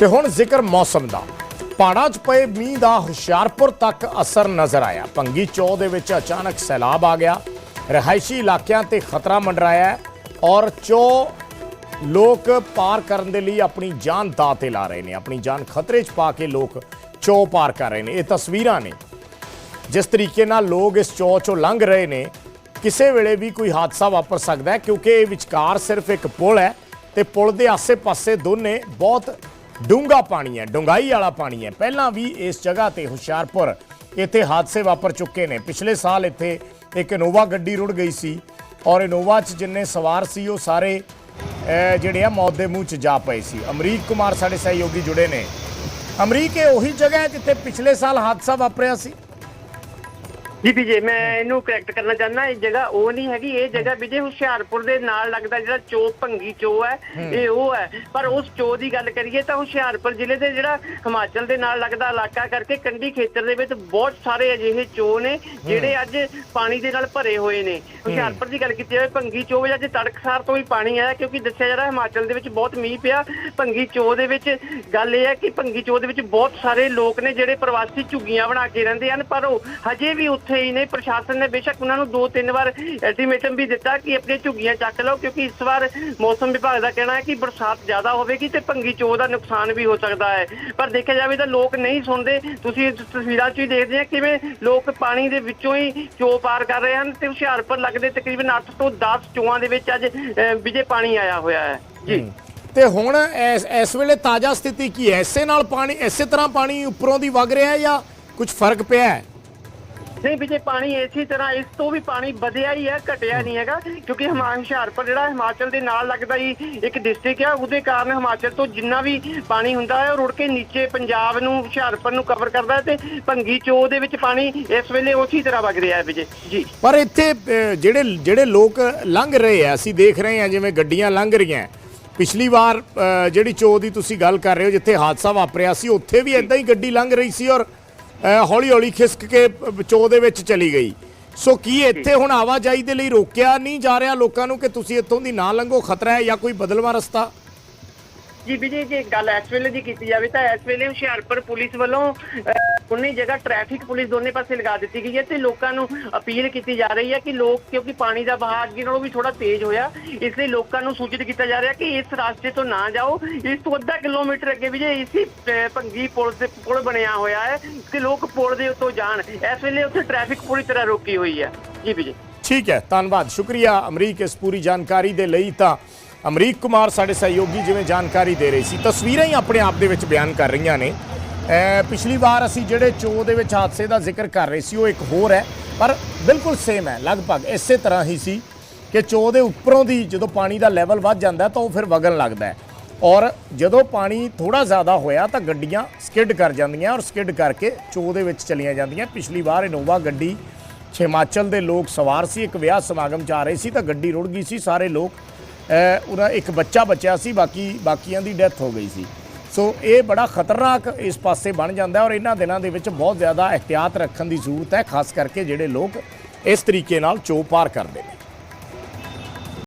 ਤੇ ਹੁਣ ਜ਼ਿਕਰ ਮੌਸਮ ਦਾ। ਪਹਾੜਾਂ 'ਚ ਪਏ ਮੀਂਹ ਦਾ ਹੁਸ਼ਿਆਰਪੁਰ ਤੱਕ ਅਸਰ ਨਜ਼ਰ ਆਇਆ। ਭੰਗੀ ਚੌ ਦੇ ਵਿੱਚ ਅਚਾਨਕ ਸੈਲਾਬ ਆ ਗਿਆ। ਰਿਹਾਇਸ਼ੀ ਇਲਾਕਿਆਂ ਤੇ ਖਤਰਾ ਮੰਡਰਾਇਆ ਔਰ ਚੌ ਲੋਕ ਪਾਰ ਕਰਨ ਦੇ ਲਈ ਆਪਣੀ ਜਾਨ ਦਾਅ ਤੇ ਲਾ ਰਹੇ ਨੇ। ਆਪਣੀ ਜਾਨ ਖਤਰੇ 'ਚ ਪਾ ਕੇ ਲੋਕ ਚੌ ਪਾਰ ਕਰ ਰਹੇ ਨੇ। ਇਹ ਤਸਵੀਰਾਂ ਨੇ। ਜਿਸ ਤਰੀਕੇ ਨਾਲ ਲੋਕ ਇਸ ਚੌ ਚੋਂ ਲੰਘ ਰਹੇ ਨੇ, ਕਿਸੇ ਵੇਲੇ ਵੀ ਕੋਈ ਹਾਦਸਾ ਵਾਪਰ ਸਕਦਾ ਹੈ ਕਿਉਂਕਿ ਇਹ ਵਿਚਕਾਰ ਸਿਰਫ ਇੱਕ ਪੁਲ ਹੈ ਤੇ ਪੁਲ ਦੇ ਆਸੇ-ਪਾਸੇ ਦੋਨੇ ਬਹੁਤ ਡੂੰਘਾ ਪਾਣੀ ਹੈ ਡੁੰਗਾਈ ਵਾਲਾ ਪਾਣੀ ਹੈ। ਪਹਿਲਾਂ ਵੀ ਇਸ ਜਗ੍ਹਾ ਤੇ ਹੁਸ਼ਿਆਰਪੁਰ ਇੱਥੇ ਹਾਦਸੇ ਵਾਪਰ ਚੁੱਕੇ ਨੇ। ਪਿਛਲੇ ਸਾਲ ਇੱਥੇ ਇੱਕ ਇਨੋਵਾ ਗੱਡੀ ਰੁੜ ਗਈ ਸੀ ਔਰ ਇਨੋਵਾ 'ਚ ਜਿੰਨੇ ਸਵਾਰ ਸੀ, ਉਹ ਸਾਰੇ ਜਿਹੜੇ ਆ ਮੌਤ ਦੇ ਮੂੰਹ 'ਚ ਜਾ ਪਏ ਸੀ। ਅਮਰੀਕ ਕੁਮਾਰ ਸਾਡੇ ਸਹਿਯੋਗੀ ਜੁੜੇ ਨੇ। ਅਮਰੀਕ, ਇਹ ਉਹੀ ਜਗ੍ਹਾ ਹੈ ਜਿੱਥੇ ਪਿਛਲੇ ਸਾਲ ਹਾਦਸਾ ਵਾਪਰਿਆ ਸੀ? ਜੀ ਵਿਜੇ ਮੈਂ ਇਹਨੂੰ ਕਰੈਕਟ ਕਰਨਾ ਚਾਹੁੰਦਾ ਇਹ ਜਗ੍ਹਾ ਉਹ ਨਹੀਂ ਹੈਗੀ ਇਹ ਜਗ੍ਹਾ ਵਿਜੇ ਹੁਸ਼ਿਆਰਪੁਰ ਦੇ ਨਾਲ ਲੱਗਦਾ ਜਿਹੜਾ ਚੋ ਭੰਗੀ ਚੋ ਹੈ ਇਹ ਉਹ ਹੈ। ਪਰ ਉਸ ਚੋ ਦੀ ਗੱਲ ਕਰੀਏ ਤਾਂ ਹੁਸ਼ਿਆਰਪੁਰ ਜ਼ਿਲ੍ਹੇ ਦੇ ਜਿਹੜਾ ਹਿਮਾਚਲ ਦੇ ਨਾਲ ਲੱਗਦਾ ਇਲਾਕਾ ਕਰਕੇ ਕੰਢੀ ਖੇਤਰ ਦੇ ਵਿੱਚ ਬਹੁਤ ਸਾਰੇ ਅਜਿਹੇ ਚੋ ਨੇ ਜਿਹੜੇ ਅੱਜ ਪਾਣੀ ਦੇ ਨਾਲ ਭਰੇ ਹੋਏ ਨੇ। ਹੁਸ਼ਿਆਰਪੁਰ ਦੀ ਗੱਲ ਕੀਤੀ ਜਾਵੇ ਭੰਗੀ ਚੋ ਵਿੱਚ ਅੱਜ ਤੜਕਸਾਰ ਤੋਂ ਹੀ ਪਾਣੀ ਆਇਆ ਕਿਉਂਕਿ ਦੱਸਿਆ ਜਾ ਰਿਹਾ ਹਿਮਾਚਲ ਦੇ ਵਿੱਚ ਬਹੁਤ ਮੀਂਹ ਪਿਆ। ਭੰਗੀ ਚੋ ਦੇ ਵਿੱਚ ਗੱਲ ਇਹ ਹੈ ਕਿ ਭੰਗੀ ਚੋ ਦੇ ਵਿੱਚ ਬਹੁਤ ਸਾਰੇ ਲੋਕ ਨੇ ਜਿਹੜੇ ਪ੍ਰਵਾਸੀ ਝੁੱਗੀਆਂ ਬਣਾ ਕੇ ਰਹਿੰਦੇ ਹਨ ਪਰ ਉਹ ਹਜੇ ਵੀ ਉੱਥੇ ਹੀ ਨੇ, ਪ੍ਰਸ਼ਾਸਨ ਨੇ ਬੇਸ਼ੱਕ ਉਹਨਾਂ ਨੂੰ ਦੋ ਤਿੰਨ ਵਾਰ ਅਲਟੀਮੇਟਮ ਵੀ ਦਿੱਤਾ ਕਿ ਆਪਣੀਆਂ ਝੁੱਗੀਆਂ ਚੱਕ ਲਓ, ਕਿਉਂਕਿ ਇਸ ਵਾਰ ਮੌਸਮ ਵਿਭਾਗ ਦਾ ਕਹਿਣਾ ਹੈ ਕਿ ਬਰਸਾਤ ਜ਼ਿਆਦਾ ਹੋਵੇਗੀ ਤੇ ਭੰਗੀ ਚੋ ਦਾ ਨੁਕਸਾਨ ਵੀ ਹੋ ਸਕਦਾ ਹੈ। ਪਰ ਦੇਖਿਆ ਜਾਵੇ ਤਾਂ ਲੋਕ ਨਹੀਂ ਸੁਣਦੇ। ਤੁਸੀਂ ਤਸਵੀਰਾਂ 'ਚ ਹੀ ਦੇਖਦੇ ਆ ਕਿਵੇਂ ਲੋਕ ਪਾਣੀ ਦੇ ਵਿੱਚੋਂ ਹੀ ਚੋ ਪਾਰ ਕਰ ਰਹੇ ਹਨ ਤੇ ਹੁਸ਼ਿਆਰਪੁਰ ਲੱਗਦੇ ਤਕਰੀਬਨ 8 ਤੋਂ 10 ਚੋਆਂ ਦੇ ਵਿੱਚ ਅੱਜ ਵਿਜੇ ਪਾਣੀ ਆਇਆ ਹੋਇਆ ਹੈ। ਜੀ। ਤੇ ਹੁਣ ਇਸ ਇਸ ਵੇਲੇ ਤਾਜ਼ਾ ਸਥਿਤੀ ਕੀ ਹੈ? ਇਸੇ ਨਾਲ ਪਾਣੀ ਇਸੇ ਤਰ੍ਹਾਂ ਪਾਣੀ ਉੱਪਰੋਂ ਦੀ ਵਗ ਰਿਹਾ ਹੈ ਜਾਂ ਕੁਝ ਫ਼ਰਕ ਪਿਆ ਹੈ? ਨਹੀਂ ਵਿਜੇ ਪਾਣੀ ਇਸੇ ਤਰ੍ਹਾਂ ਇਸ ਤੋਂ ਵੀ ਪਾਣੀ ਵਧਿਆ ਹੀ ਹੈ ਘਟਿਆ ਨਹੀਂ ਹੈਗਾ ਕਿਉਂਕਿ ਹਿਮਾ- ਹੁਸ਼ਿਆਰਪੁਰ ਜਿਹੜਾ ਹਿਮਾਚਲ ਦੇ ਨਾਲ ਲੱਗਦਾ ਹੀ ਇੱਕ ਡਿਸਟ੍ਰਿਕਟ ਆ ਉਹਦੇ ਕਾਰਨ ਹਿਮਾਚਲ ਤੋਂ ਜਿੰਨਾ ਵੀ ਪਾਣੀ ਹੁੰਦਾ ਹੈ ਉਹ ਰੁੜ ਕੇ ਨੀਚੇ ਪੰਜਾਬ ਨੂੰ ਹੁਸ਼ਿਆਰਪੁਰ ਨੂੰ ਕਵਰ ਕਰਦਾ ਹੈ ਤੇ ਭੰਗੀ ਚੋ ਦੇ ਵਿੱਚ ਪਾਣੀ ਇਸ ਵੇਲੇ ਉਸੇ ਤਰ੍ਹਾਂ ਵਗ ਰਿਹਾ ਹੈ ਵਿਜੇ ਜੀ ਪਰ ਇੱਥੇ ਜਿਹੜੇ ਜਿਹੜੇ ਲੋਕ ਲੰਘ ਰਹੇ ਆ ਅਸੀਂ ਦੇਖ ਰਹੇ ਹਾਂ ਜਿਵੇਂ ਗੱਡੀਆਂ ਲੰਘ ਰਹੀਆਂ ਹੈ। ਪਿਛਲੀ ਵਾਰ ਜਿਹੜੀ ਚੋ ਦੀ ਤੁਸੀਂ ਗੱਲ ਕਰ ਰਹੇ ਹੋ ਜਿੱਥੇ ਹਾਦਸਾ ਵਾਪਰਿਆ ਸੀ ਉੱਥੇ ਵੀ ਇਦਾਂ ਹੀ ਗੱਡੀ ਲੰਘ ਰਹੀ ਸੀ ਔਰ ਹੌਲੀ ਹੌਲੀ ਖਿਸਕ ਕੇ ਚੋ ਦੇ ਵਿੱਚ ਚਲੀ ਗਈ। ਸੋ ਕੀ ਇੱਥੇ ਹੁਣ ਆਵਾਜਾਈ ਦੇ ਲਈ ਰੋਕਿਆ ਨਹੀਂ ਜਾ ਰਿਹਾ ਲੋਕਾਂ ਨੂੰ ਕਿ ਤੁਸੀਂ ਇੱਥੋਂ ਦੀ ਨਾ ਲੰਘੋ ਖਤਰਾ ਹੈ ਜਾਂ ਕੋਈ ਬਦਲਵਾਂ ਰਸਤਾ? ਜੀ ਵਿਜੇ ਜੇ ਗੱਲ ਇਸ ਵੇਲੇ ਦੀ ਕੀਤੀ ਜਾਵੇ ਤਾਂ ਇਸ ਵੇਲੇ ਹੁਸ਼ਿਆਰਪੁਰ ਪੁਲਿਸ ਵੱਲੋਂ ਉਨੀ ਜਗ੍ਹਾ ਟ੍ਰੈਫਿਕ ਪੁਲਿਸ ਦੋਨੇ ਪਾਸੇ ਲਗਾ ਦਿੱਤੀ ਗਈ ਹੈ ਤੇ ਲੋਕਾਂ ਨੂੰ ਅਪੀਲ ਕੀਤੀ ਜਾ ਰਹੀ ਹੈ ਕਿ ਲੋਕ, ਕਿਉਂਕਿ ਪਾਣੀ ਦਾ ਵਹਾਅ ਅੱਗੇ ਨਾਲੋਂ ਵੀ ਥੋੜਾ ਤੇਜ਼ ਹੋਇਆ, ਇਸ ਲਈ ਲੋਕਾਂ ਨੂੰ ਸੂਚਿਤ ਕੀਤਾ ਜਾ ਰਿਹਾ ਕਿ ਇਸ ਰਾਸਤੇ ਤੋਂ ਨਾ ਜਾਓ, ਇਸ ਤੋਂ ਅੱਧਾ ਕਿਲੋਮੀਟਰ ਅੱਗੇ ਵੀ ਜੇ ਇਸੇ ਭੰਗੀ ਪੁਲ ਤੇ ਪੁਲ ਬਣਿਆ ਹੋਇਆ ਹੈ ਕਿ ਲੋਕ ਪੁਲ ਦੇ ਉੱਤੋਂ ਜਾਣ, ਇਸ ਵੇਲੇ ਉੱਥੇ ਟ੍ਰੈਫਿਕ ਪੂਰੀ ਤਰ੍ਹਾਂ ਰੋਕੀ ਹੋਈ ਹੈ। ਜੀ, ਵਿਜੇ। ਠੀਕ ਹੈ, ਧੰਨਵਾਦ। ਸ਼ੁਕਰੀਆ ਅਮਰੀਕ ਇਸ ਪੂਰੀ ਜਾਣਕਾਰੀ ਦੇ ਲਈ ਤਾਂ ਅਮਰੀਕ ਕੁਮਾਰ ਸਾਡੇ ਸਹਿਯੋਗੀ ਜਿਵੇਂ ਜਾਣਕਾਰੀ ਦੇ ਰਹੇ ਸੀ, ਤਸਵੀਰਾਂ ਹੀ ਆਪਣੇ ਆਪ ਦੇ ਵਿੱਚ ਬਿਆਨ ਕਰ ਰਹੀਆਂ ਨੇ। ਪਿਛਲੀ ਵਾਰ ਅਸੀਂ ਜਿਹੜੇ ਚੋ ਦੇ ਵਿੱਚ ਹਾਦਸੇ ਦਾ ਜ਼ਿਕਰ ਕਰ ਰਹੇ ਸੀ, ਉਹ ਇੱਕ ਹੋਰ ਹੈ, ਪਰ ਬਿਲਕੁਲ ਸੇਮ ਹੈ, ਲਗਭਗ ਇਸੇ ਤਰ੍ਹਾਂ ਹੀ ਸੀ ਕਿ ਚੋ ਦੇ ਉੱਪਰੋਂ ਦੀ ਜਦੋਂ ਪਾਣੀ ਦਾ ਲੈਵਲ ਵੱਧ ਜਾਂਦਾ ਤਾਂ ਉਹ ਫਿਰ ਵਗਣ ਲੱਗਦਾ ਹੈ। ਔਰ ਜਦੋਂ ਪਾਣੀ ਥੋੜਾ ਜ਼ਿਆਦਾ ਹੋਇਆ ਤਾਂ ਗੱਡੀਆਂ ਸਕਿਡ ਕਰ ਜਾਂਦੀਆਂ ਔਰ ਸਕਿਡ ਕਰਕੇ ਚੋ ਦੇ ਵਿੱਚ ਚਲੀਆਂ ਜਾਂਦੀਆਂ। ਪਿਛਲੀ ਵਾਰ ਇਨੋਵਾ ਗੱਡੀ ਹਿਮਾਚਲ ਦੇ ਲੋਕ ਸਵਾਰ ਸੀ, ਇੱਕ ਵਿਆਹ ਸਮਾਗਮ 'ਚ ਆ ਰਹੇ ਸੀ ਤਾਂ ਗੱਡੀ ਰੁੜ ਗਈ ਸੀ, ਸਾਰੇ ਲੋਕ ਅਹ, ਉਹਦਾ ਇੱਕ ਬੱਚਾ ਬਚਿਆ ਸੀ ਬਾਕੀ ਬਾਕੀਆਂ ਦੀ ਡੈਥ ਹੋ ਗਈ ਸੀ। ਸੋ ਇਹ ਬੜਾ ਖਤਰਨਾਕ ਇਸ ਪਾਸੇ ਬਣ ਜਾਂਦਾ ਔਰ ਇਹਨਾਂ ਦਿਨਾਂ ਦੇ ਵਿੱਚ ਬਹੁਤ ਜ਼ਿਆਦਾ ਇhtiyat ਰੱਖਣ ਦੀ ਜ਼ਰੂਰਤ ਹੈ ਖਾਸ ਕਰਕੇ ਜਿਹੜੇ ਲੋਕ ਇਸ ਤਰੀਕੇ ਨਾਲ ਚੋ ਪਾਰ ਕਰਦੇ ਨੇ।